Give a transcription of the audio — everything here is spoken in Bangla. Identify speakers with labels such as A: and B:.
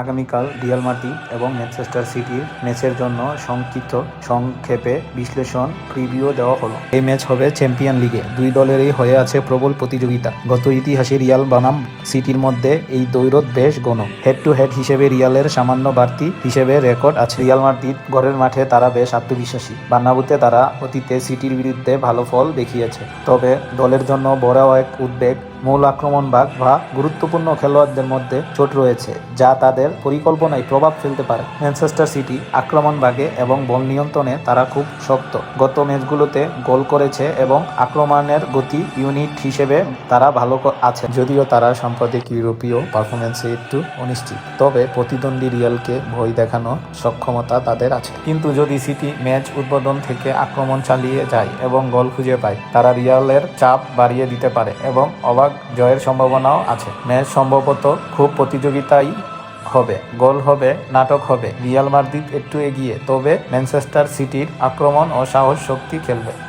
A: আগামীকাল রিয়াল মাদ্রিদ এবং ম্যানচেস্টার সিটির ম্যাচের জন্য সংক্ষিপ্ত সংক্ষেপে বিশ্লেষণ প্রিভিউ দেওয়া হলো। এই ম্যাচ হবে চ্যাম্পিয়ন লিগে। দুই দলেরই হয়ে আছে প্রবল প্রতিযোগিতা। গত ইতিহাসে রিয়াল বানাম সিটির মধ্যে এই দৈরত বেশ গণ। হেড টু হেড হিসেবে রিয়ালের সামান্য বাড়তি হিসেবে রেকর্ড আছে। রিয়াল মাদ্রিদ ঘরের মাঠে তারা বেশ আত্মবিশ্বাসী। বান্নাবুতে তারা অতীতে সিটির বিরুদ্ধে ভালো ফল দেখিয়েছে। তবে দলের জন্য বড় এক উদ্বেগ মূল আক্রমণভাগ বা গুরুত্বপূর্ণ খেলোয়াড়দের মধ্যে চোট রয়েছে, যা তাদের পরিকল্পনায় প্রভাব ফেলতে পারে। ম্যানচেস্টার সিটি আক্রমণভাগে এবং বল নিয়ন্ত্রণে তারা খুব শক্ত। গত ম্যাচগুলোতে গোল করেছে এবং আক্রমণের গতি ইউনিট হিসেবে তারা ভালো আছে। যদিও তারা সাম্প্রতিক ইউরোপীয় পারফরমেন্সে একটু অনিশ্চিত, তবে প্রতিদ্বন্দ্বী রিয়ালকে ভয় দেখানো সক্ষমতা তাদের আছে। কিন্তু যদি সিটি ম্যাচ উদ্বোধন থেকে আক্রমণ চালিয়ে যায় এবং গোল খুঁজে পায়, তারা রিয়ালের চাপ বাড়িয়ে দিতে পারে এবং অবাক জয়ের সম্ভাবনাও আছে। ম্যাচ সম্ভবত খুব প্রতিযোগিতাই হবে, গোল হবে, নাটক হবে। রিয়াল মাদ্রিদ একটু এগিয়ে, তবে ম্যানচেস্টার সিটির আক্রমণ ও সাহস শক্তি খেলবে।